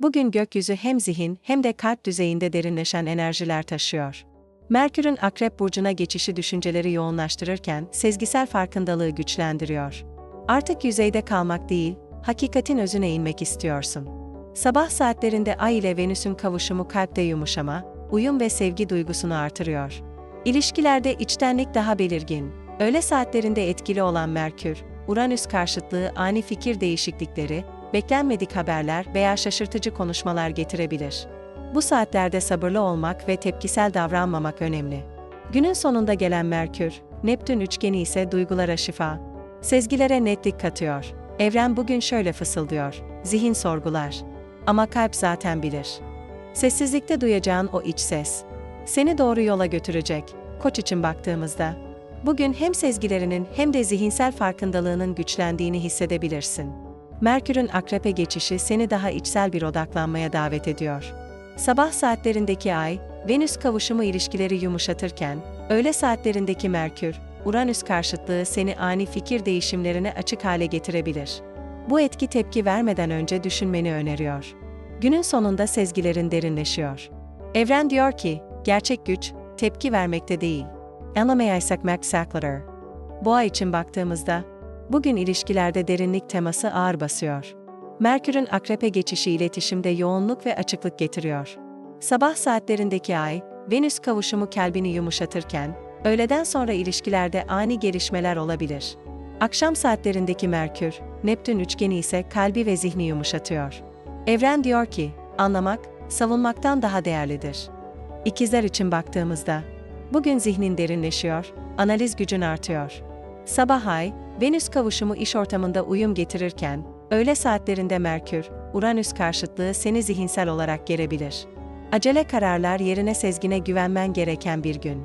Bugün gökyüzü hem zihin hem de kalp düzeyinde derinleşen enerjiler taşıyor. Merkür'ün Akrep burcuna geçişi düşünceleri yoğunlaştırırken sezgisel farkındalığı güçlendiriyor. Artık yüzeyde kalmak değil, hakikatin özüne inmek istiyorsun. Sabah saatlerinde Ay ile Venüs'ün kavuşumu kalpte yumuşama, uyum ve sevgi duygusunu artırıyor. İlişkilerde içtenlik daha belirgin. Öğle saatlerinde etkili olan Merkür, Uranüs karşıtlığı ani fikir değişiklikleri, beklenmedik haberler veya şaşırtıcı konuşmalar getirebilir. Bu saatlerde sabırlı olmak ve tepkisel davranmamak önemli. Günün sonunda gelen Merkür, Neptün üçgeni ise duygulara şifa. Sezgilere netlik katıyor. Evren bugün şöyle fısıldıyor. Zihin sorgular. Ama kalp zaten bilir. Sessizlikte duyacağın o iç ses. Seni doğru yola götürecek. Koç için baktığımızda. Bugün hem sezgilerinin hem de zihinsel farkındalığının güçlendiğini hissedebilirsin. Merkür'ün akrepe geçişi seni daha içsel bir odaklanmaya davet ediyor. Sabah saatlerindeki Ay, Venüs kavuşumu ilişkileri yumuşatırken, öğle saatlerindeki Merkür, Uranüs karşıtlığı seni ani fikir değişimlerine açık hale getirebilir. Bu etki tepki vermeden önce düşünmeni öneriyor. Günün sonunda sezgilerin derinleşiyor. Evren diyor ki, gerçek güç, tepki vermekte değil. Anlamayaysak maksakları. Boğa için baktığımızda, bugün ilişkilerde derinlik teması ağır basıyor. Merkür'ün akrepe geçişi iletişimde yoğunluk ve açıklık getiriyor. Sabah saatlerindeki ay, Venüs kavuşumu kalbini yumuşatırken, öğleden sonra ilişkilerde ani gelişmeler olabilir. Akşam saatlerindeki Merkür, Neptün üçgeni ise kalbi ve zihni yumuşatıyor. Evren diyor ki, anlamak, savunmaktan daha değerlidir. İkizler için baktığımızda, bugün zihnin derinleşiyor, analiz gücün artıyor. Sabah ay, Venüs kavuşumu iş ortamında uyum getirirken, öğle saatlerinde Merkür, Uranüs karşıtlığı seni zihinsel olarak gerebilir. Acele kararlar yerine sezgine güvenmen gereken bir gün.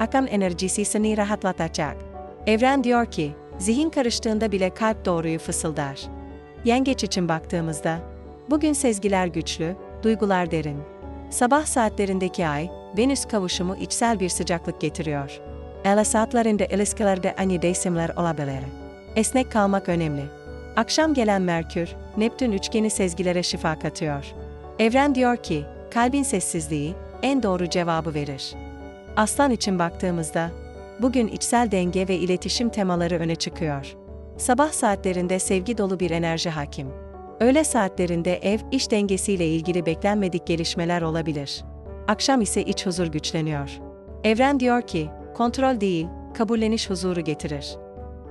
Akam enerjisi seni rahatlatacak. Evren diyor ki, zihin karıştığında bile kalp doğruyu fısıldar. Yengeç için baktığımızda, bugün sezgiler güçlü, duygular derin. Sabah saatlerindeki ay, Venüs kavuşumu içsel bir sıcaklık getiriyor. Öğle saatlerinde ilişkilerde ani değişimler olabilir. Esnek kalmak önemli. Akşam gelen Merkür, Neptün üçgeni sezgilere şifa katıyor. Evren diyor ki, kalbin sessizliği, en doğru cevabı verir. Aslan için baktığımızda, bugün içsel denge ve iletişim temaları öne çıkıyor. Sabah saatlerinde sevgi dolu bir enerji hakim. Öğle saatlerinde ev, iş dengesiyle ilgili beklenmedik gelişmeler olabilir. Akşam ise iç huzur güçleniyor. Evren diyor ki, kontrol değil, kabulleniş huzuru getirir.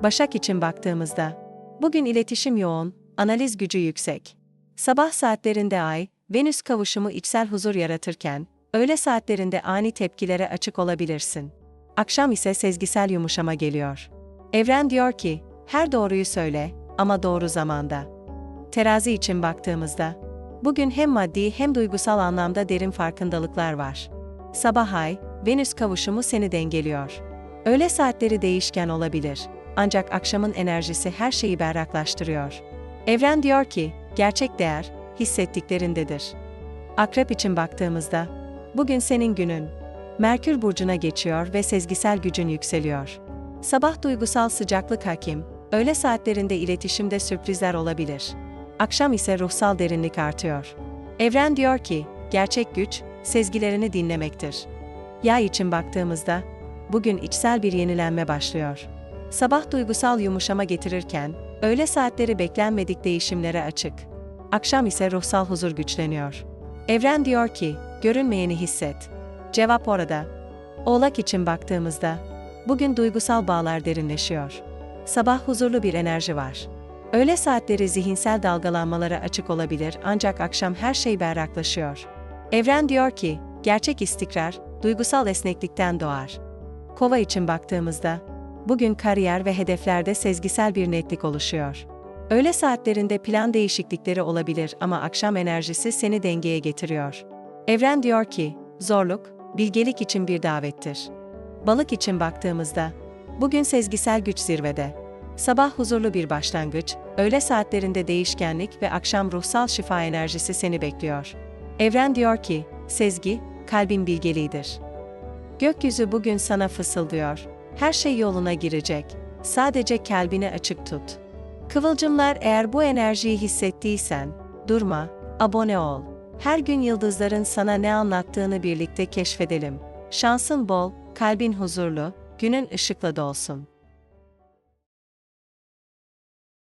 Başak için baktığımızda, bugün iletişim yoğun, analiz gücü yüksek. Sabah saatlerinde Ay, Venüs kavuşumu içsel huzur yaratırken, öğle saatlerinde ani tepkilere açık olabilirsin. Akşam ise sezgisel yumuşama geliyor. Evren diyor ki, her doğruyu söyle ama doğru zamanda. Terazi için baktığımızda, bugün hem maddi hem duygusal anlamda derin farkındalıklar var. Sabah ay, Venüs kavuşumu seni dengeliyor. Öğle saatleri değişken olabilir, ancak akşamın enerjisi her şeyi berraklaştırıyor. Evren diyor ki, gerçek değer, hissettiklerindedir. Akrep için baktığımızda, bugün senin günün. Merkür burcuna geçiyor ve sezgisel gücün yükseliyor. Sabah duygusal sıcaklık hakim, öğle saatlerinde iletişimde sürprizler olabilir. Akşam ise ruhsal derinlik artıyor. Evren diyor ki, gerçek güç, sezgilerini dinlemektir. Yay için baktığımızda, bugün içsel bir yenilenme başlıyor. Sabah duygusal yumuşama getirirken, öğle saatleri beklenmedik değişimlere açık. Akşam ise ruhsal huzur güçleniyor. Evren diyor ki, görünmeyeni hisset. Cevap orada. Oğlak için baktığımızda, bugün duygusal bağlar derinleşiyor. Sabah huzurlu bir enerji var. Öğle saatleri zihinsel dalgalanmalara açık olabilir ancak akşam her şey berraklaşıyor. Evren diyor ki, gerçek istikrar, duygusal esneklikten doğar. Kova için baktığımızda, bugün kariyer ve hedeflerde sezgisel bir netlik oluşuyor. Öğle saatlerinde plan değişiklikleri olabilir ama akşam enerjisi seni dengeye getiriyor. Evren diyor ki, zorluk, bilgelik için bir davettir. Balık için baktığımızda, bugün sezgisel güç zirvede. Sabah huzurlu bir başlangıç, öğle saatlerinde değişkenlik ve akşam ruhsal şifa enerjisi seni bekliyor. Evren diyor ki, sezgi, kalbin bilgeliğidir. Gökyüzü bugün sana fısıldıyor. Her şey yoluna girecek. Sadece kalbini açık tut. Kıvılcımlar eğer bu enerjiyi hissettiysen, durma, Abone ol. Her gün yıldızların sana ne anlattığını birlikte keşfedelim. Şansın bol, kalbin huzurlu, günün ışıkla dolsun.